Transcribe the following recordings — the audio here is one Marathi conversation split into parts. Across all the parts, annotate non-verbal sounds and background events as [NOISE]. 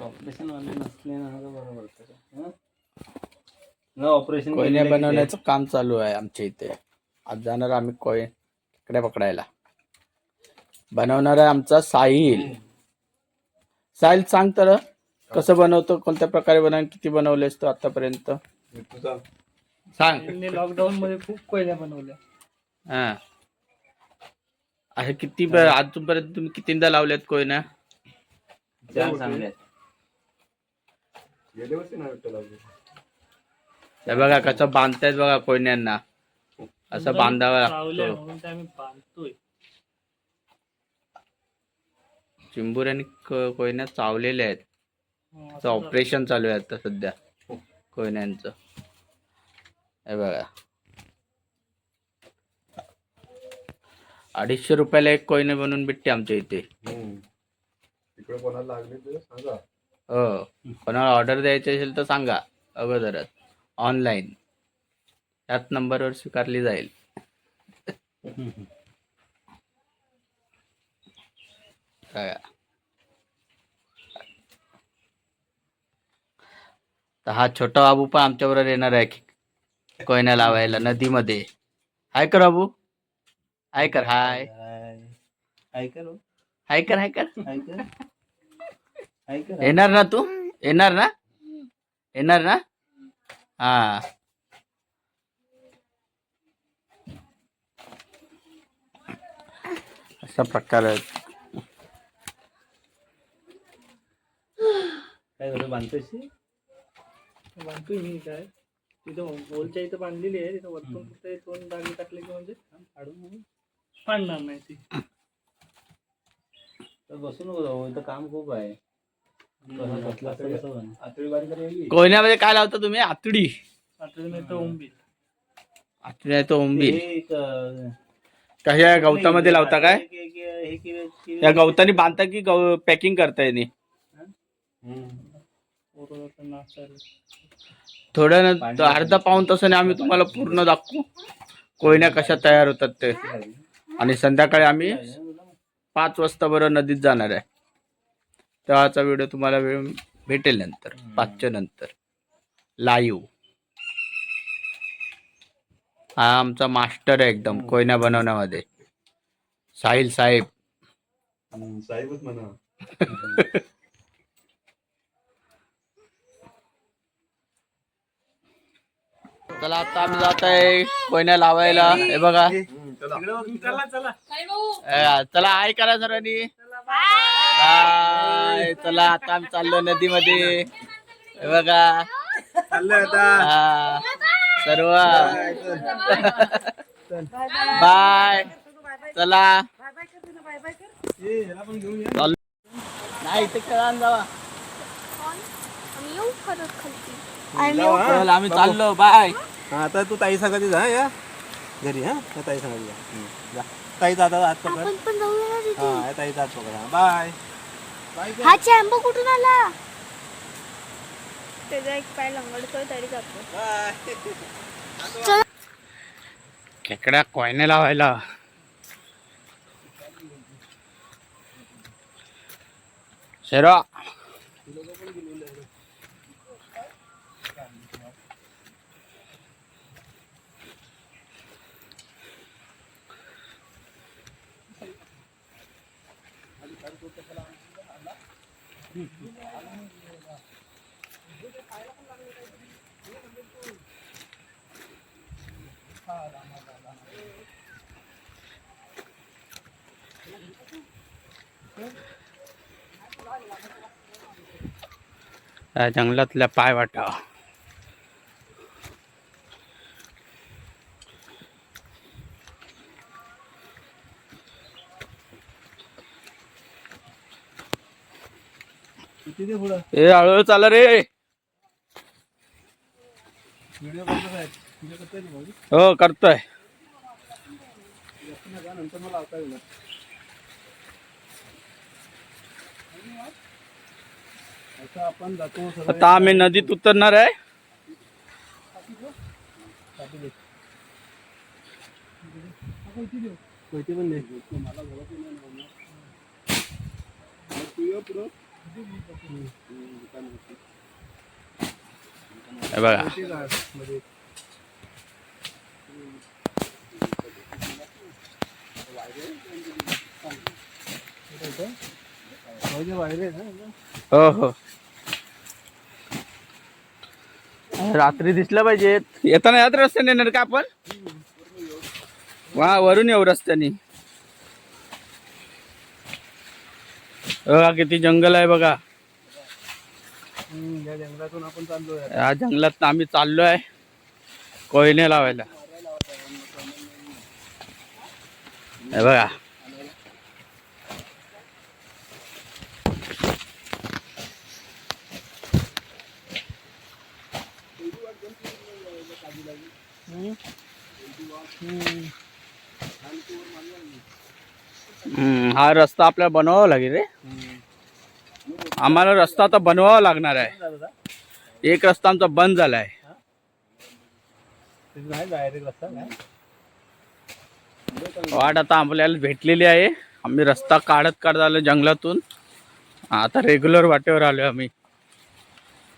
ऑपरेशन वाले नसले ना तर बरं पडतं हं? न ऑपरेशन कोयने बनवण्याचं काम चालू आहे आमच्या इथे. आज जाणार आम्ही कोय इकडे पकडायला. बनवणार आहे आमचा साहिल. साहिल सांग तर कसं बनवतो कोणत्या प्रकारे बनव किती बनवलेस तू आतापर्यंत? सांग. त्यांनी लॉकडाऊन मध्ये खूप कोयल्या बनवल्या. हा. असे किती अजूनपर्यंत तुम्ही कितींदा लावल्यात कोयना? चार हे बघा कसं बांधतायत बघा कोयन्यांना. असं बांधावं लागतं. म्हणून ते आम्ही बांधतोय. चिंबुऱ्याने क- कोयना चावलेल्या आहेत. हं, त्याचं असं ऑपरेशन चालू आहे आता सध्या. कोयन्यांचं. हे बघा. अडीचशे रुपयाला एक कोयने बनवून भेटते आमच्या इथे. तिकडे कोणाला लागले तर सांगा. हो कोणाला ऑर्डर द्यायची असेल तर सांगा अगोदरच ऑनलाईन त्याच नंबरवर स्वीकारली जाईल. तर हा छोटा बाबू पण आमच्याबरोबर येणार आहे कोयना लावायला नदीमध्ये हाय कर बाबू हाय कर हाय हाय. कर हो. हाय कर हाय कर हाय कर. हाय कर. येणार ना तू येणार ना येणार ना हा असा प्रकार आहे काय झालं बांधतोयशी बांधतोय मी काय तिथं गोलच्या इथं बांधलेली आहे तिथं वरतून दोन दागे टाकले की म्हणजे काढून पाडणार नाही ती तर बसू नको जाऊ इथं काम खूप आहे कोयन्यामध्ये काय लावता तुम्ही? आतडी. तर आतडी आहे तो ओंबील हे एक, अं, कशा गवतामध्ये लावता काय? या गवतानी बांधता की गव पॅकिंग करता येणे थोड्या न- अर्धा पाऊन तासाने आम्ही तुम्हाला पूर्ण दाखवू. कोयन्या कशा तयार होतात ते. आणि संध्याकाळी आम्ही पाच वाजता बरं नदीत जाणार आहे. तेव्हाचा व्हिडिओ तुम्हाला वेळ भेटेल नंतर पाचच्या नंतर. लाईव्ह हा आमचा मास्टर आहे एकदम कोयना बनवण्यामध्ये. साहिल साहेब. साहेबच म्हणा. चला आता आम्ही जात आहे कोयना लावायला. हे बघा. चला. चला करा सर्वांनी बाय. चला आता आम्ही चाललो नदीमध्ये. हे बघा. हा, सर्व. बाय. चला. चाललो. नाही इथे खेळा जावा. आम्ही येऊ परत खालती चला आम्ही चाललो. बाय. हा आता तू ताई सांगा जा या. घरी हा. त्या ताई सांगा जा. हम्म, जा. ताईचा आता हात पकड. आपण पण जाऊया ना तिथे. हा या ताईचा हात पकड. हा बाय. बाय हा चॅम्बो कुठून आला? त्याचा एक पाय लंगडतोय तरी जातो. बाय. खेकड्या कोयने लावायला. शेरा या जंगलातल्या पाय वाटा ए हळूहळू चाल रे? हो करतोय. आता आम्ही नदीत उतरणार आहे. पण हे बघा. हो हो. रात्री दिसलं पाहिजे. येताना याच रस्त्याने येणार का आपण? वा वरून येऊ रस्त्याने. बघा किती जंगल आहे बघा. या जंगलातून आपण चाललोय. या जंगलात आम्ही चाललोय कोयने लावायला. हे बघा. हम्म, हा रस्ता आपल्याला बनवावा लागेल रे. आम्हाला रस्ता आता बनवावा लागणार आहे. एक रस्ता आमचा बंद झालाय. वाट आता आपल्याला भेटलेली आहे. आम्ही रस्ता काढत काढत आलो जंगलातून. आता रेग्युलर वाटेवर आलोय आम्ही.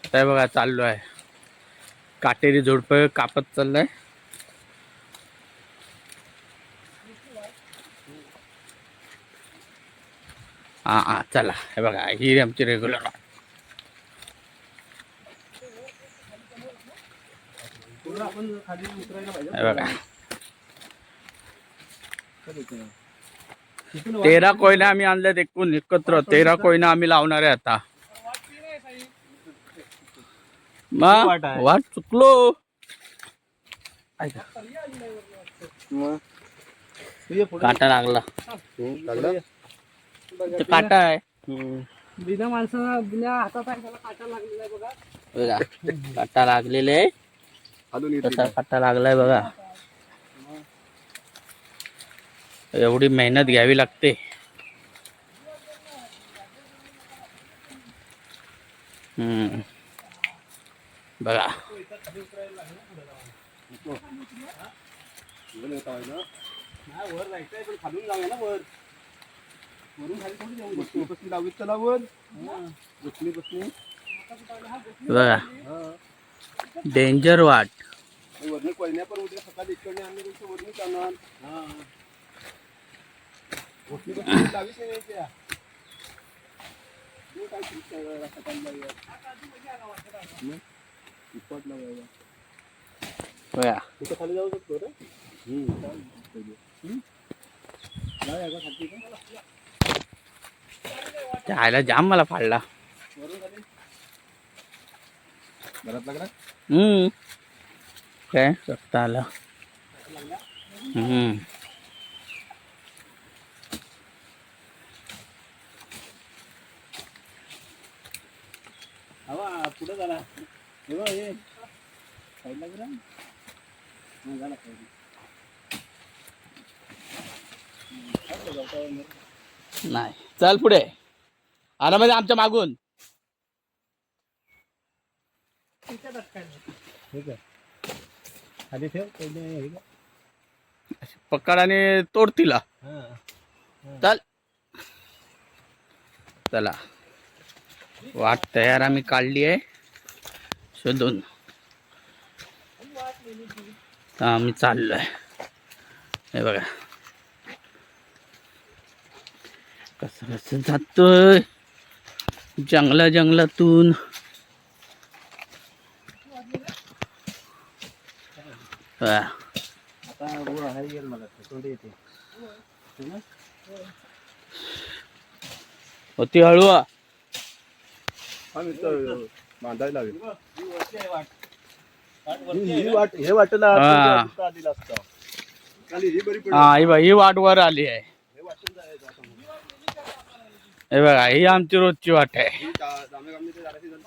आता बघा चाललो आहे काटेरी झुडपं कापत चाललंय. हा हा चला. हे बघा ही आमची रेग्युलर हे बघा. तेरा कोयना आम्ही आणल्यात एकूण एकत्र. तेरा कोयना आम्ही लावणार आहे आता. मग वाट चुकलो. काटा लागला. लागला? ते काटा आहे. बिना माणसाला बिना हातात आहे त्याला काटा लागलेला आहे बघा. बघा काटा लागलेले आहे. अजून तसा काटा लागलाय बघा. एवढी मेहनत घ्यावी लागते. हम्म. बघा. वर जायचंय पण खालून जाऊया ना वर. बघा. डेंजर वाट पण उद्या इकडे तुमचं बघा. खाली जाऊ शकतो जायला जाम मला फाडला. हम्म. काय? रस्ता आला. हम्म. हवा पुढे झाला हे बघ हे. साईडला गेला हा, झाला साईडला. नाही. चल पुढे. आला म्हणजे आमच्या मागून. ठीक आहे. खाली ठेव पहिले हे का? पकड आणि तोड तिला. हा. चल. चला. वाट तयार आम्ही काढली आहे. शोधून. तर आम्ही चाललोय. हे बघा. कसं कसं जातोय. जंगला जंगलातून वर आहे होती हळू हा. बांधायला लागेल ही वाट हे वाटेला हा. आलेला असता खाली ही बरी पडली हा ही बघ ही वाट वर आली आहे हे वाटेल जायचं आता मग. हे बघा ही आमची रोजची वाट आहे.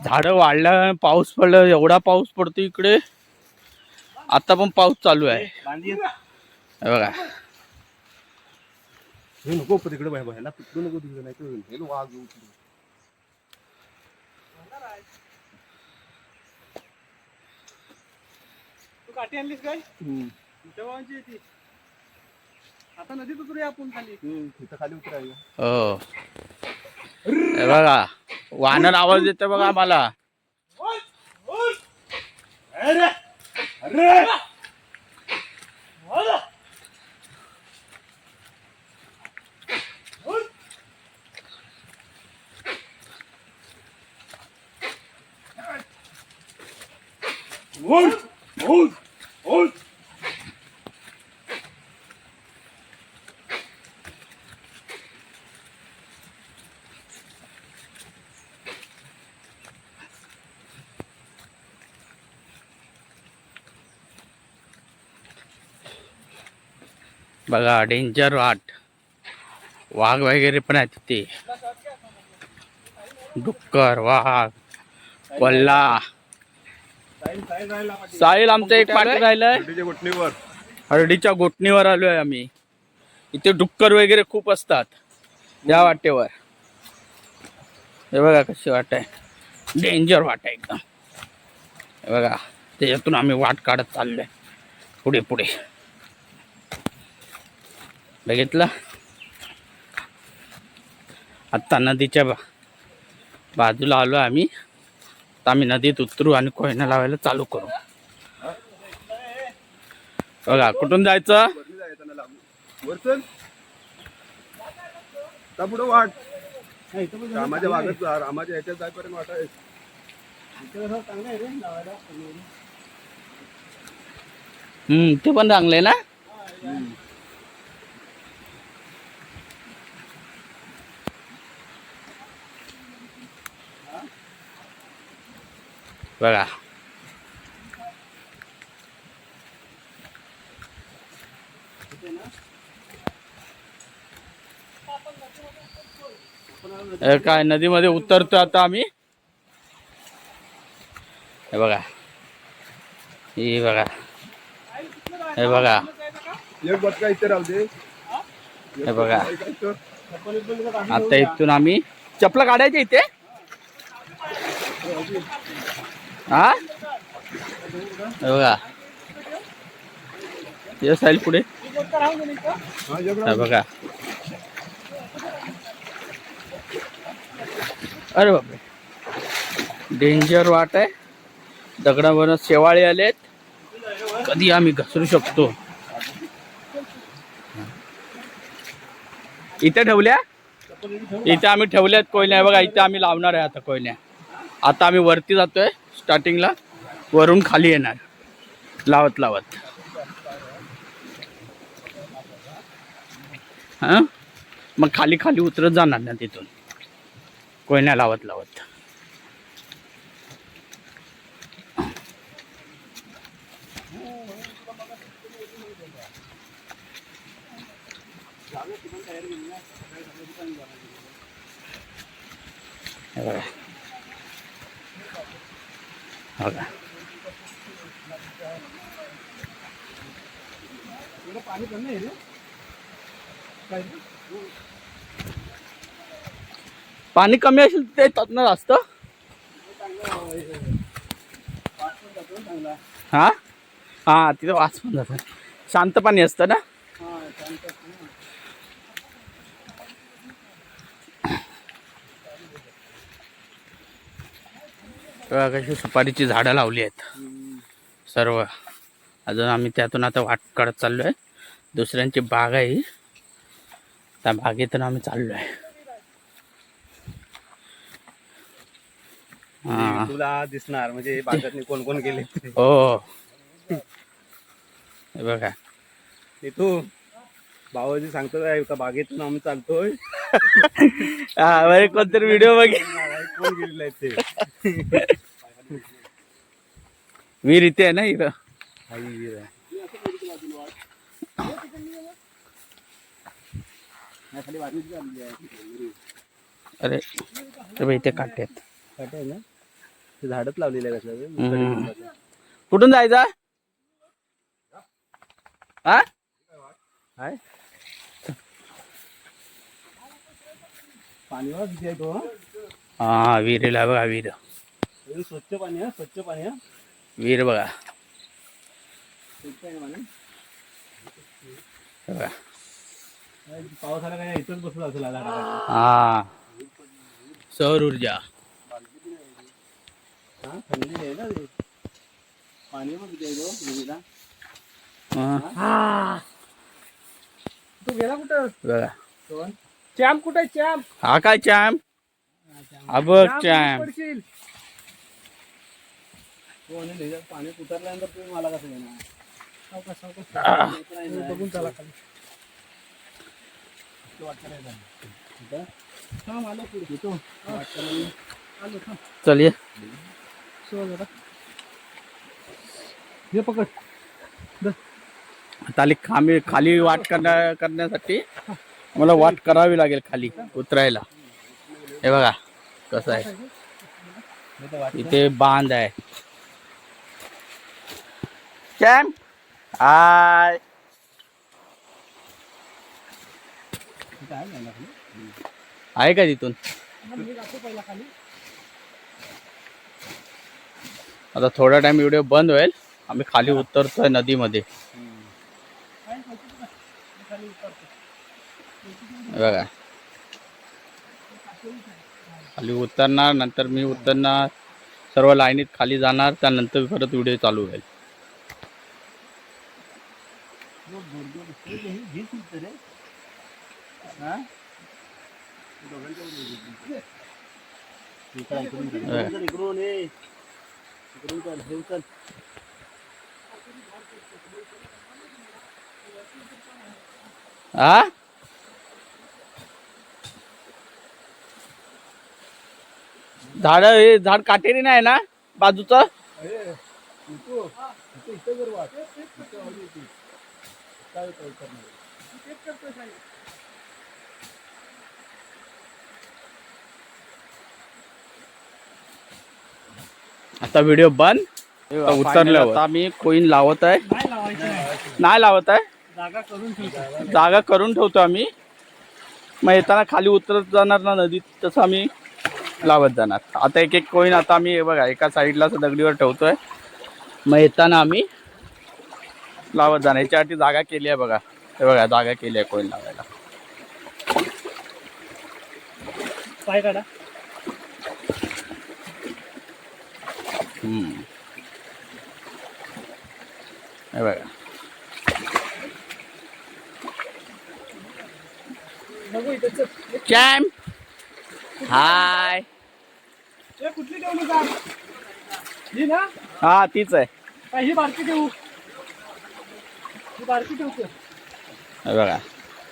झाडं वाढल्या पाऊस पडला एवढा पाऊस पडतो इकडे. आता पण पाऊस चालू आहे. हे बघा. हे नको तिकडे पिकडू नको तिकडे नाही तर हे वाघ येऊ तिकडे. तू काठी आणलीस काय? तेव्हाची येते आता नदीत उतरूया आपण खाली. हम्म, तिथं खाली उतरायला हो. हे बघा वानर आवाज देते बघा आम्हाला. अरे अरे ओय ओय बघा डेंजर वाट. वाघ वगैरे पण आहेत तिथे. डुक्कर वाघ कोल्हा. साहिल आमचं एक पाठ राहिलंय. नदीच्या हरडीच्या गोटणीवर आलोय आम्ही. इथे डुक्कर वगैरे खूप असतात या वाटेवर. हे बघा कशी वाट आहे. डेंजर वाट आहे एकदम. हे बघा त्याच्यातून आम्ही वाट काढत चाललोय. पुढे पुढे. बघितलं? आत्ता नदीच्या बा बाजूला आलो आम्ही. आता आम्ही नदीत उतरू आणि कोयना लावायला चालू करू. बघा कुठून जायचं? पुढं वाट. रामाच्या भागात रामाच्या ह्याच्यात जायपर्यंत वाट. आहे आहे ते पण चांगले ना? बघा. काय नदीमध्ये उतरतो आता आम्ही? हे बघा. हे बघा. हे बघा. एक बटका इथे राहू दे. हे बघा. आता इथून आम्ही चपला काढायच्या इथे? हा? बघा. ये साईल पुढे. बघा. अरे बापरे. डेंजर वाट आहे. दगडावर शेवाळे आलेत. कधी आम्ही घसरू शकतो? इथे ठेवल्या? इथे आम्ही ठेवल्यात कोयल्या बघा इथे आम्ही लावणार आहे आता कोयल्या आता आम्ही वरती जातोय. स्टार्टिंगला वरून खाली येणार. लावत लावत. हा? मग खाली खाली उतरत जाणार ना तिथून. कोयना लावत लावत. हे बघा. हो का? पाणी कमी असेल ते तत्न जास्त हा हा तिथं वास पण जात शांत पाणी असतं ना कशी सुपारीची झाडं लावली आहेत. सर्व. अजून आम्ही त्यातून आता वाट काढत चाललो आहे दुसऱ्यांची बाग आहे. त्या बागेतून आम्ही चाललो आहे हा. तुला दिसणार म्हणजे बागात कोण कोण गेले. हो. हे बघा. तू भावाजी सांगतो का बागेतून आम्ही चालतोय. [LAUGHS] हा बरे कोणतरी व्हिडिओ बघे [LAUGHS] कोण गेलेले आहेत ते? [LAUGHS] विहीर इथे आहे ना इथं? वीर आहे. अरे बाई, इथे काटे आहेत. काटे आहे ना? ते झाडच लावलेले आहे कसलं. कुठून जायचं? हा? काय? पाणी बघा किती आहे तो हा? विहिरीला बघा विहीर. स्वच्छ पाणी आहे स्वच्छ पाणी आहे. विहीर बघा. स्वच्छ आहे पाणी हे बघा पाऊस आला काय इथंच बसलो असेल आता. हा. सौर ऊर्जा. हा थंडी आहे ना ते. पाणी पण किती आहे तो विहिरीला हा, तू गेला कुठं? बघा. चॅम्प कुठे चॅम्प. हा काय चॅम्प? हा बघ चॅम्प पडशील हो आणि त्याच्यात पाणी उतरल्यानंतर तुम्ही मला कसं येणार सावकाश, सावकाश. बघून चला खाली मला पुढे घेतो आलो थांब. चल ये. सो जरा हे पकड. आता आली खाली खाली वाट करण्या करण्यासाठी मला वाट करावी लागेल खाली उतरायला. हे बघा कसं आहे. इथे बांध आहे. कॅम्प हाय आहे का तिथून? आता थोडा टाइम व्हिडिओ बंद होईल. आम्ही खाली उतरतोय नदीमध्ये. बघा. खाली उतरणार नंतर मी उतरणार. सर्व लाईनीत खाली जाणार त्यानंतर परत व्हिडिओ चालू होईल. आ इकडून ये इकडून चल हे चल हा झाड हे झाड काटेरी नाही ना बाजूचं? आता व्हिडिओ बंद. उतरल्यावर. मी कोईन लावत आहे. नाही लावत आहे. जागा करून ठेवतो जागा करून ठेवतो आम्ही. मग येताना खाली उतरत जाणार ना नदीत तसं आम्ही लावत जाणार. आता एक एक कोईन आता आम्ही हे बघा एका साईडला असं दगडीवर ठेवतोय. मग येताना आम्ही लावत जाणार. याच्यासाठी जागा केली आहे बघा. हे बघा जागा केली आहे कोईन लावायला. पाय काढा. हम्म. हे बघा. चॅम्प हाय. ए, कुठली ठेवली का ही ना हा? तीच आहे. ही बारकी ठेवू ही बारकी ठेवतो. हे बघा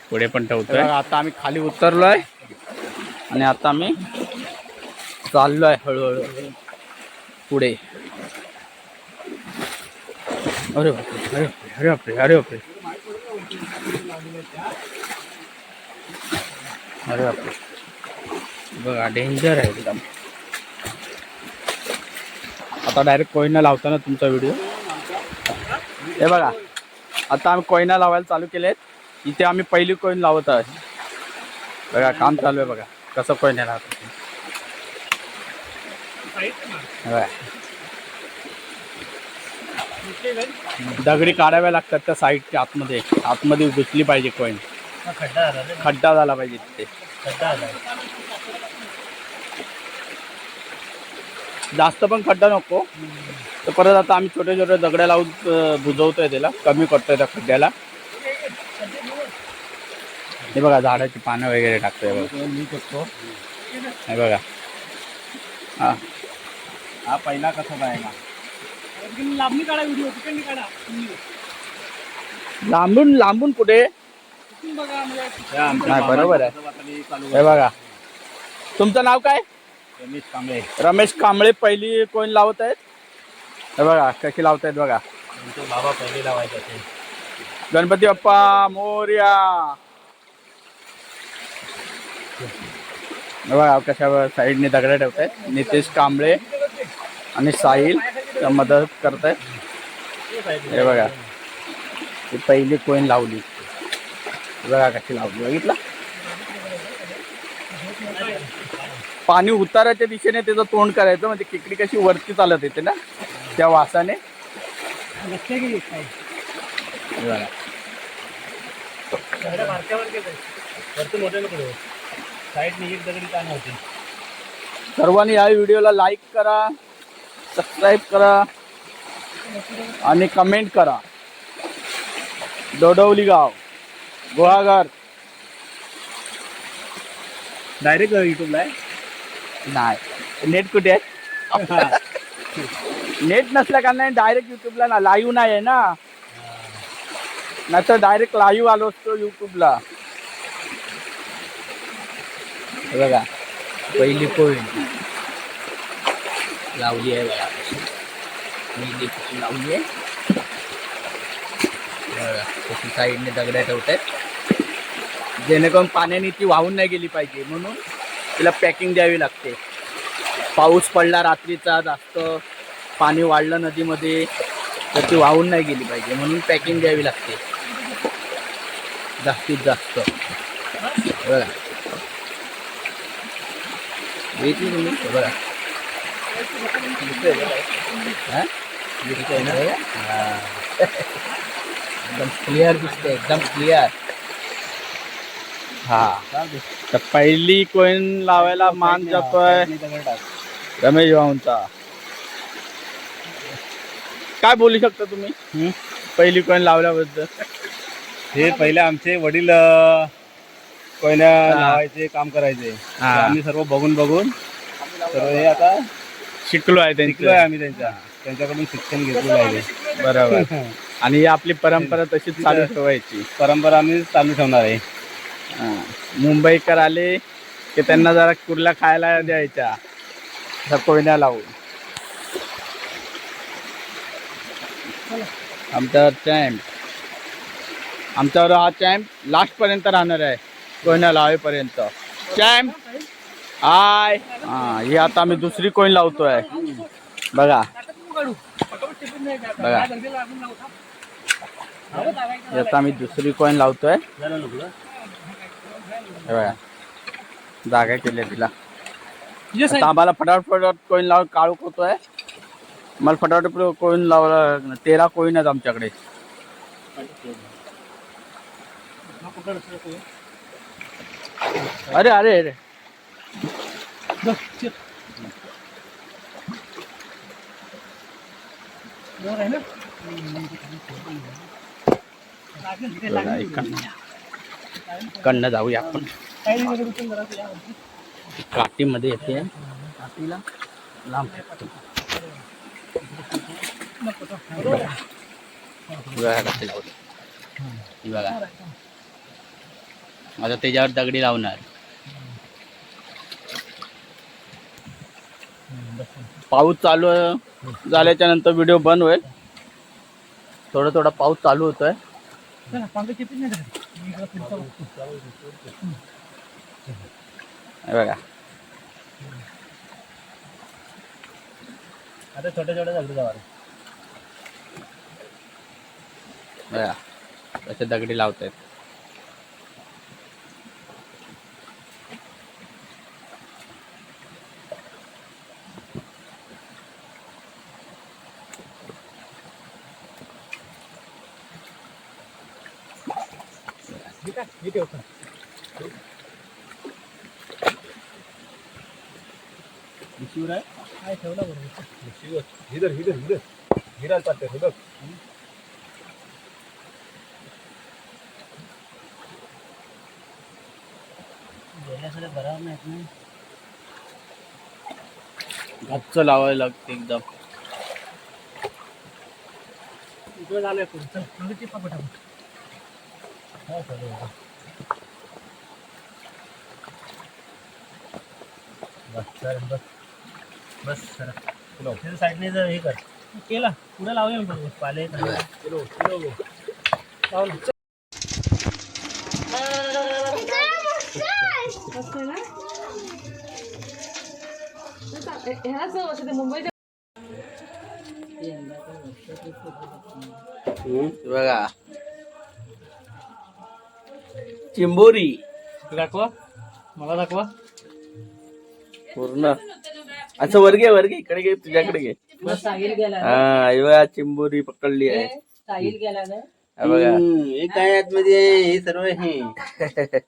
पुढे पण ठेवतोय. आता आम्ही खाली उतरलोय. आणि आता आम्ही चाललोय हळूहळू. पुढे. अरे बापरे अरे बापरे अरे बापरे अरे बापरे. अरे बापरे. बघा डेंजर आहे एकदम. आता डायरेक्ट कोयना लावताना तुमचा व्हिडिओ हे बघा आता आम्ही कोयना लावायला चालू केलेत. इथे आम्ही पहिली कोईन लावत आहे. बघा काम चालू आहे बघा कसं कोयना लावत. दगडी काढाव्या लागतात त्या साईडच्या आतमध्ये. आतमध्ये घुसली पाहिजे कोईन खड्डा झाला खड्डा झाला पाहिजे तिथे खड्डा झाला जास्त पण खड्डा नको. तर परत आता आम्ही छोटे छोटे दगड्या लावून बुजवतोय त्याला. कमी करतोय त्या खड्ड्याला. हे बघा झाडाची पानं वगैरे टाकतोय बघा. मी करतो हे बघा. हा. हा पहिला कसा काढा व्हिडिओ तिकडनी काढा. लांबून लांबून कुठे नाही, बरोबर आहे. हे बघा. तुमचं नाव काय? रमेश कांबळे. रमेश कांबळे पहिली कोण लावत आहेत? हे बघा कशी लावत आहेत बघा. बाबा पहिले लावायचे ते गणपती बाप्पा मोर्या. हे बघा कशा साईडने दगडं ठेवत आहेत नितेश कांबळे आणि साहिल मदत करत आहेत हे बघा पहिली कोईन लावली? बघा कशी लावली बघितलं? पाणी उताराच्या दिशेने त्याचं तोंड करायचं म्हणजे किकडी कशी वरती चालत येते ना त्या वासाने. सर्वांनी या व्हिडिओला लाईक करा सबस्क्राईब करा आणि कमेंट करा. दोडवली गाव गुहागर. डायरेक्ट युट्यूबला uh, आहे? नाही. नेट कुठे आहे? [LAUGHS] नेट नसल्या कारणाने डायरेक्ट युट्यूबला ना लाईव्ह नाही आहे ना. नाही तर डायरेक्ट लाईव्ह आलो असतो युट्यूबला बघा पहिली कोळी लावली आहे बघा. पहिली कोळी लावली आहे. साईडने दगड्या ठेवतात जेणेकरून पाण्याने ती वाहून नाही गेली पाहिजे म्हणून तिला पॅकिंग द्यावी लागते. पाऊस पडला रात्रीचा जास्त पाणी वाढलं नदीमध्ये तर ती वाहून नाही गेली पाहिजे म्हणून पॅकिंग द्यावी लागते. जास्तीत जास्त. बघा. बघितली तुम्ही? बघा. [LAUGHS] दिसतंय दिसतंय ना? एकदम क्लिअर दिसते एकदम क्लिअर हा. तर पहिली कोईन लावायला मान जातोय रमेश भाऊंचा. काय बोलू शकता तुम्ही? पहिली कोईन लावल्याबद्दल. हे पहिले आमचे वडील कोयना लावायचे काम करायचे. आम्ही सर्व बघून बघून तर हे आता शिकलो आहे त्यांचं. आम्ही त्यांच्या. त्यांच्याकडून शिक्षण घेतलेलं आहे. बरोबर. [LAUGHS] आणि ही आपली परंपरा तशीच चालू ठेवायची. परंपरा आम्ही चालू ठेवणार आहे. मुंबईकर आले की त्यांना जरा कुर्ला खायला द्यायच्या. त्या कोयना लावून. आमचा चॅम्प आमच्यावर हा चॅम्प लास्ट पर्यंत राहणार आहे. कोयना लावेपर्यंत. चॅम्प हाय हा ही आता आम्ही दुसरी कोईन लावतोय. बघा. बघा. आता आम्ही दुसरी कॉईन लावतोय. हे बघा. जागा केली तिला. आता आम्हाला फटाफट फटाफट कोईन लाव काळू होतोय मला फटाफट कोईन लावला तेरा कोईन आहेत आमच्याकडे. अरे अरे अरे. इकडनं. इकडनं जाऊया आपण. काठीमध्ये येते. काठीला लांब. बघा. आता त्याच्यावर दगडी लावणार. पाऊस चालू झाल्याच्यानंतर व्हिडिओ बंद होईल. थोडा थोडा पाऊस चालू होतोय. बघा. आता छोट्या छोट्या दगडी जावा बघा. कसे दगडी लावतायत. शिवर आहे? काय ठेवला बरोबर शिवर हिदर हिदर हिदर हिरा चालते हिदर गच्च लावायला लागते एकदम. इकडे झालंय पुढे. चल म्हणजे टिपा पटापट. बस सर साईडने जर हे कर. केला पुढे लावूया मी पाले लावलं बघा. चिंबोरी. दाखवा. मला दाखवा. पूर्ण. असं वर घे वर घे इकडे घे तुझ्याकडे घे. हा बघा चिंबोरी पकडली आहे. साहिल गेला ना? हा बघा. हे काय आतमध्ये हे सर्व हे. [LAUGHS]